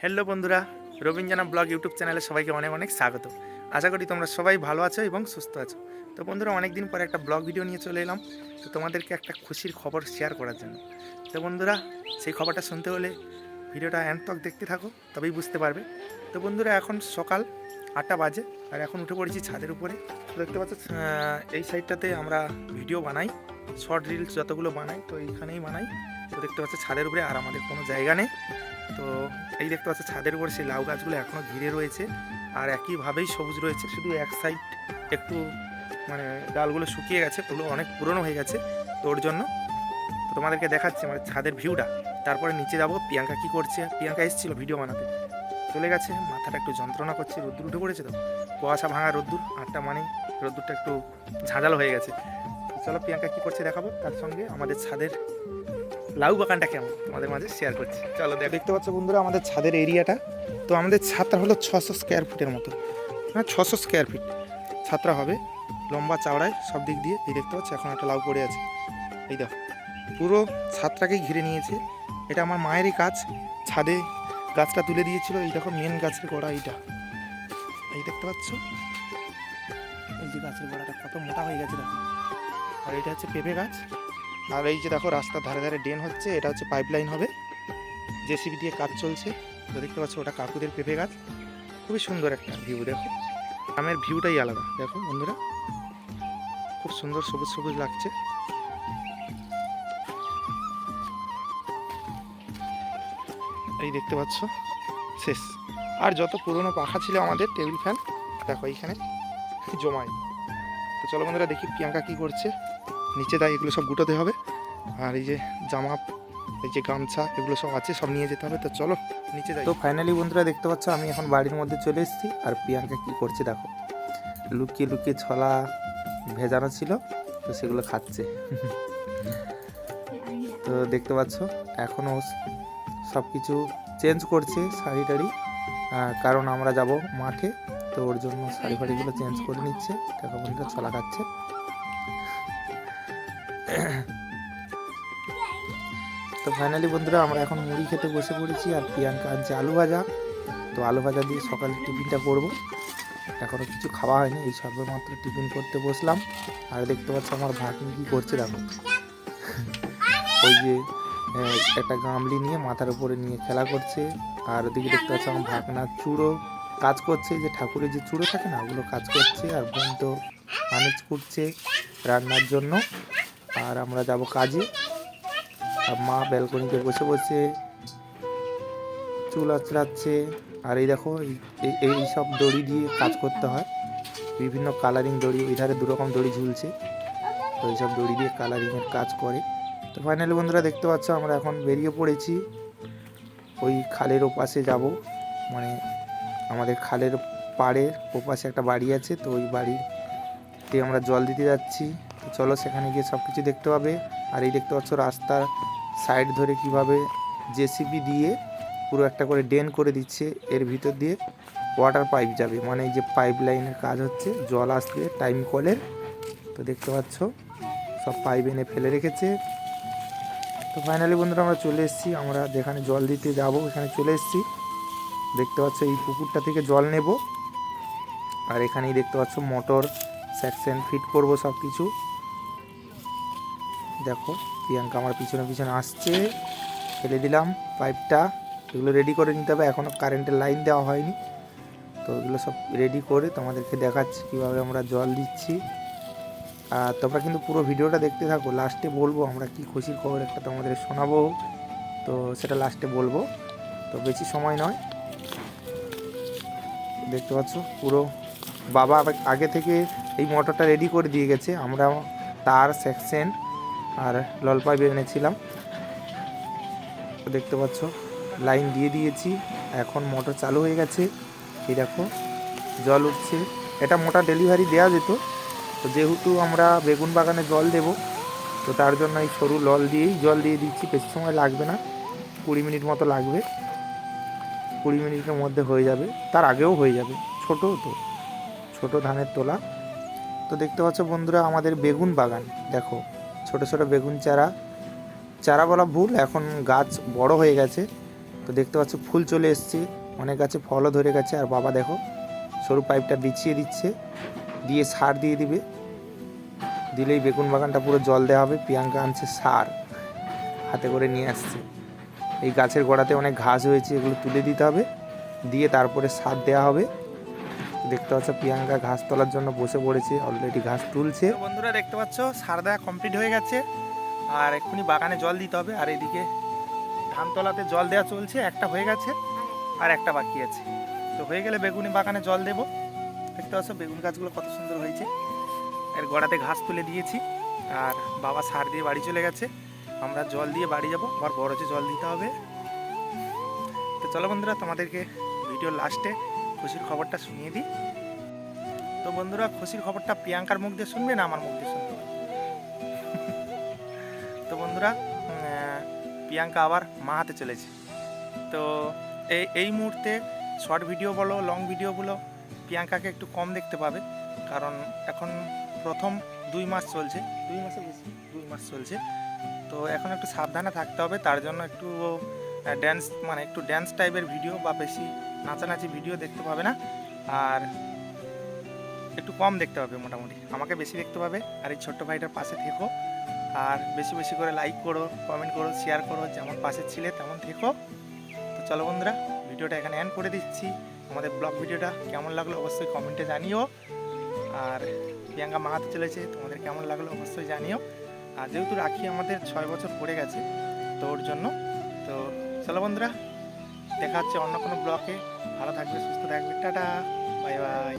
Hello বন্ধুরা রবীন্দ্রনা blog YouTube চ্যানেলে সবাইকে অনেক অনেক স্বাগত। আশা করি তোমরা সবাই ভালো আছো এবং সুস্থ আছো। তো বন্ধুরা অনেক দিন পরে একটা ব্লগ ভিডিও নিয়ে চলে এলাম। তো তোমাদেরকে একটা খুশির খবর শেয়ার করার জন্য। তো বন্ধুরা, সেই খবরটা শুনতে হলে ভিডিওটা এন্ড তক দেখতে থাকো, তবেই বুঝতে পারবে। তো বন্ধুরা, এখন সকাল আটটা বাজে, আর এখন উঠে পড়েছি ছাদের উপরে। দেখতে পাচ্ছ এই সাইডটাতে আমরা ভিডিও বানাই। শর্ট রিলস যতগুলো বানাই, তো এইখানেই বানাই। তো দেখতে পাচ্ছ ছাদের উপরে, আর আমাদের কোনো জায়গা নেই। তো এই দেখতে পাচ্ছ ছাদের উপরে সেই লাউ গাছগুলো এখনও ঘিরে রয়েছে। আর একইভাবেই সবুজ রয়েছে, শুধু এক সাইড একটু মানে ডালগুলো শুকিয়ে গেছে, ওগুলো অনেক পুরনো হয়ে গেছে তো ওর জন্য। তো তোমাদেরকে দেখাচ্ছি আমার ছাদের ভিউটা তারপরে নিচে যাব, প্রিয়াঙ্কা কি করছে? প্রিয়াঙ্কা এসেছিল ভিডিও বানাতে। চলে গেছে, মাথাটা একটু যন্ত্রণা করছে, রোদ্দুর উঠে পড়েছে তো? কুয়াশা ভাঙা রোদ্দুর, আটটা মানে রোদ্দুরটা একটু ঝাঁঝালো হয়ে গেছে। চলো প্রিয়াঙ্কা কি করছে দেখাবো? তার সঙ্গে আমাদের ছাদের লাউ বাগানটা কেমন? তোমাদের মাঝে শেয়ার করছি। চলো দেখ- দেখতে পাচ্ছ বন্ধুরা, আমাদের ছাদের এরিয়াটা। তো আমাদের ছাদটা হলো ছশো স্কোয়ার ফিটের মতো। হ্যাঁ ছশো স্কোয়ার ফিট ছাদটা হবে লম্বা চওড়ায়, সব দিক দিয়ে। এই দেখতে পাচ্ছ, এখন একটা লাউ পড়ে আছে। এই দেখো, পুরো ছাদটাকেই ঘিরে নিয়েছে। এটা আমার মায়েরই কাজ। ছাদে গাছটা তুলে দিয়েছিল। এই দেখো মেন গাছের গোড়া এইটা। এই দেখতে পাচ্ছ? এই যে গাছের গোড়াটা কত মোটা হয়ে গেছে, দেখো। আর এটা হচ্ছে পেঁপে গাছ। আর এই যে দেখো, রাস্তার ধারে ধারে ড্রেন হচ্ছে, এটা হচ্ছে পাইপলাইন হবে। জেসিবি দিয়ে কাজ চলছে। তো দেখতে পাচ্ছ, ওটা কাকুদের পেঁপে গাছ। খুবই সুন্দর একটা ভিউ দেখো। গ্রামের ভিউটাই আলাদা, দেখো বন্ধুরা। খুব সুন্দর সবুজ সবুজ লাগছে। এই দেখতে পাচ্ছ, শেষ। আর যত পুরনো পাখা ছিল আমাদের টেবিল ফ্যান দেখো এইখানে জমায় তো চলো বন্ধুরা দেখি প্রিয়াঙ্কা কি করছে। নিচে তাই এগুলো সব গুটোতে হবে। আর এই যে জামা, এই যে গামছা, এগুলো সব আছে, সব নিয়ে যেতে হবে। তো চলো নিচে যাই। তো ফাইনালি বন্ধুরা দেখতে পাচ্ছ, আমি এখন বাড়ির মধ্যে চলে এসেছি। আর প্রিয়াঙ্কা কি করছে দেখো। লুকিয়ে লুকিয়ে ছলা ভেজানো ছিল, তো সেগুলো খাচ্ছে। তো দেখতে পাচ্ছ এখনও সব কিছু চেঞ্জ করছে শাড়ি টাড়ি কারণ আমরা যাব মাঠে। তো ওর জন্য শাড়ি ফাড়িগুলো চেঞ্জ করে নিচ্ছে। দেখো বন্ধুরা ছলা খাচ্ছে। তো ফাইনালি বন্ধুরা, আমরা এখন মুড়ি খেতে বসে পড়েছি আর প্রিয়াঙ্কা আনছে আলু ভাজা। তো আলু ভাজা দিয়ে সকালে টিফিনটা করব। এখনও কিছু খাওয়া হয়নি, এই সবে মাত্র টিফিন করতে বসলাম। আর দেখতে পাচ্ছ আমার ভাগ্নি কী করছে দেখো। ওই যে একটা গামলি নিয়ে মাথার উপরে নিয়ে খেলা করছে। আর ওদিকে দেখতে পাচ্ছ আমার ভাগনা চুড়ো। কাজ করছে, যে ঠাকুরের যে চুড়ো থাকে না, ওগুলো কাজ করছে আর বোন তো ম্যানেজ করছে রান্নার জন্য। আর আমরা যাব কাজে। আর মা ব্যালকনিতে বসে বসে চুল আঁচড়াচ্ছে। আর এই দেখো, এই- সব দড়ি দিয়ে কাজ করতে হয়। বিভিন্ন কালারিং দড়ি, ওই ধারে দু রকম দড়ি ঝুলছে। তো এইসব দড়ি দিয়ে কালারিংয়ের কাজ করে। তো ফাইনালি বন্ধুরা দেখতে পাচ্ছ, আমরা এখন বেরিয়ে পড়েছি। ওই খালের ওপাশে যাব। মানে আমাদের খালের পাড়ের ওপাশে একটা বাড়ি আছে, তো ওই বাড়িতে আমরা জল দিতে যাচ্ছি। তো চলো সেখানে গিয়ে সব কিছু দেখতে পাবে। আর এই দেখতে পাচ্ছ রাস্তার সাইড ধরে কীভাবে জেসিবি দিয়ে পুরো একটা করে ড্রেন করে দিচ্ছে। এর ভিতর দিয়ে ওয়াটার পাইপ যাবে। মানে এই যে পাইপ লাইনের কাজ হচ্ছে, জল আসবে টাইম কলের তো দেখতে পাচ্ছ, সব পাইপ এনে ফেলে রেখেছে। তো ফাইনালি বন্ধুরা আমরা চলে এসেছি। আমরা যেখানে জল দিতে যাব এখানে চলে এসেছি। দেখতে পাচ্ছ এই পুকুরটা থেকে জল নেব। আর এখানেই দেখতে পাচ্ছ মোটর সেকশন ফিট করব সব কিছু দেখো, প্রিয়াঙ্কা আমার পিছনে পিছনে আসছে। ফেলে দিলাম পাইপটা। এগুলো রেডি করে নিতে হবে। এখনও কারেন্টের লাইন দেওয়া হয়নি। তো এগুলো সব রেডি করে তোমাদেরকে দেখাচ্ছি কীভাবে আমরা জল দিচ্ছি। আর তোমরা কিন্তু পুরো ভিডিওটা দেখতে থাকো। লাস্টে বলব, আমরা কি খুশির খবর একটা তোমাদের শোনাবো। তো সেটা লাস্টে বলব। তো বেশি সময় নয়। দেখতে পাচ্ছ, পুরো বাবা আগে থেকে এই মোটরটা রেডি করে দিয়ে গেছে। আমরা তার সেকশন আর লল পাইপ এনেছিলাম। দেখতে পাচ্ছ লাইন দিয়ে দিয়েছি। এখন মোটর চালু হয়ে গেছে। এই দেখো, জল উঠছে। এটা মোটা ডেলিভারি দেওয়া যেত। তো যেহেতু আমরা বেগুন বাগানে জল দেব, তো তার জন্য এই সরু লল দিয়েই জল দিয়ে দিচ্ছি। বেশি সময় লাগবে না, কুড়ি মিনিট মতো লাগবে। কুড়ি মিনিটের মধ্যে হয়ে যাবে। তার আগেও হয়ে যাবে। ছোট তো। ছোট ধানের তোলা। তো দেখতে পাচ্ছ বন্ধুরা, আমাদের বেগুন বাগান। দেখো, ছোট ছোট বেগুন চারা। চারা বলা ভুল, এখন গাছ বড় হয়ে গেছে। তো দেখতে পাচ্ছ ফুল চলে এসছে। অনেক গাছে ফলও ধরে গেছে। আর বাবা দেখো, সরু পাইপটা বিছিয়ে দিচ্ছে। দিয়ে সার দিয়ে দিবে। দিলেই বেগুন বাগানটা পুরো জল দেওয়া হবে। প্রিয়াঙ্কা আনছে সার। হাতে করে নিয়ে আসছে। এই গাছের গোড়াতে অনেক ঘাস হয়েছে, এগুলো তুলে দিতে হবে। দিয়ে তারপরে সার দেওয়া হবে। দেখতে পাচ্ছ, প্রিয়াঙ্কা ঘাস তোলার জন্য বসে পড়েছে অলরেডি ঘাস তুলছে। বন্ধুরা, দেখতে পাচ্ছ, সার দেওয়া কমপ্লিট হয়ে গেছে। আর এক্ষুনি বাগানে জল দিতে হবে। আর এদিকে ধান তলাতে জল দেওয়া চলছে, একটা হয়ে গেছে, আর একটা বাকি আছে। তো হয়ে গেলে বেগুনি বাগানে জল দেবো। দেখতে পাচ্ছ, বেগুন গাছগুলো কত সুন্দর হয়েছে। এর গোড়াতে ঘাস তুলে দিয়েছি। আর বাবা সার দিয়ে বাড়ি চলে গেছে। আমরা জল দিয়ে বাড়ি যাব। আবার বড়জে জল দিতে হবে। তো চলো বন্ধুরা, তোমাদেরকে ভিডিও লাস্টে খুশির খবরটা শুনিয়ে দিই। তো বন্ধুরা, খুশির খবরটা প্রিয়াঙ্কার মুখ দিয়ে শুনবে না আমার মুখ দিয়ে শুনবে? তো বন্ধুরা প্রিয়াঙ্কা আবার মা হাতে চলেছে। তো এই এই মুহূর্তে শর্ট ভিডিও বলো লং ভিডিও বলো, প্রিয়াঙ্কাকে একটু কম দেখতে পাবে। কারণ এখন প্রথম দুই মাস চলছে। দুই মাসে বেশি? দুই মাস চলছে। তো এখন একটু সাবধানে থাকতে হবে, তার জন্য একটু ড্যান্স মানে একটু ড্যান্স টাইপের ভিডিও বা বেশি নাচানাচি ভিডিও দেখতে পাবে না। আর একটু কম দেখতে পাবে মোটামুটি, আমাকে বেশি দেখতে পাবে। আর এই ছোট্ট ভাইটার পাশে থেকো। আর বেশি বেশি করে লাইক করো কমেন্ট করো শেয়ার করো, যেমন পাশে ছিলে তেমন থেকো। তো চলো বন্ধুরা ভিডিওটা এখানে এন্ড করে দিচ্ছি। আমাদের ব্লগ ভিডিওটা কেমন লাগল অবশ্যই কমেন্টে জানিও। আর প্রিয়াঙ্কা মাহাতে চলেছে, তোমাদের কেমন লাগল অবশ্যই জানিও। আর যেহেতু রাখি আমাদের ছয় বছর পড়ে গেছে, তো ওর জন্য, তো চলো বন্ধুরা, দেখা হচ্ছে অন্য কোনো ব্লকে ভালো থাকবে, সুস্থ থাকবে। Tata, bye bye.